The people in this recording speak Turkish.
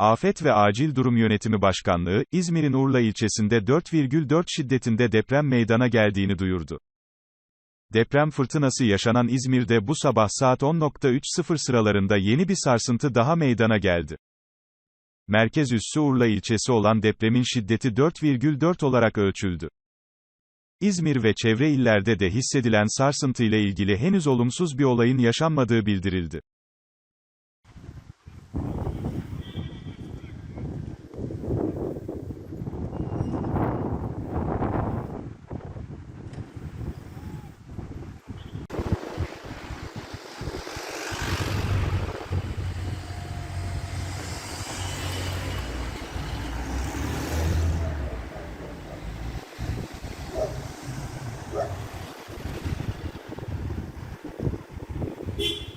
Afet ve Acil Durum Yönetimi Başkanlığı, İzmir'in Urla ilçesinde 4,4 şiddetinde deprem meydana geldiğini duyurdu. Deprem fırtınası yaşanan İzmir'de bu sabah saat 10.30 sıralarında yeni bir sarsıntı daha meydana geldi. Merkez üssü Urla ilçesi olan depremin şiddeti 4,4 olarak ölçüldü. İzmir ve çevre illerde de hissedilen sarsıntı ile ilgili henüz olumsuz bir olayın yaşanmadığı bildirildi. E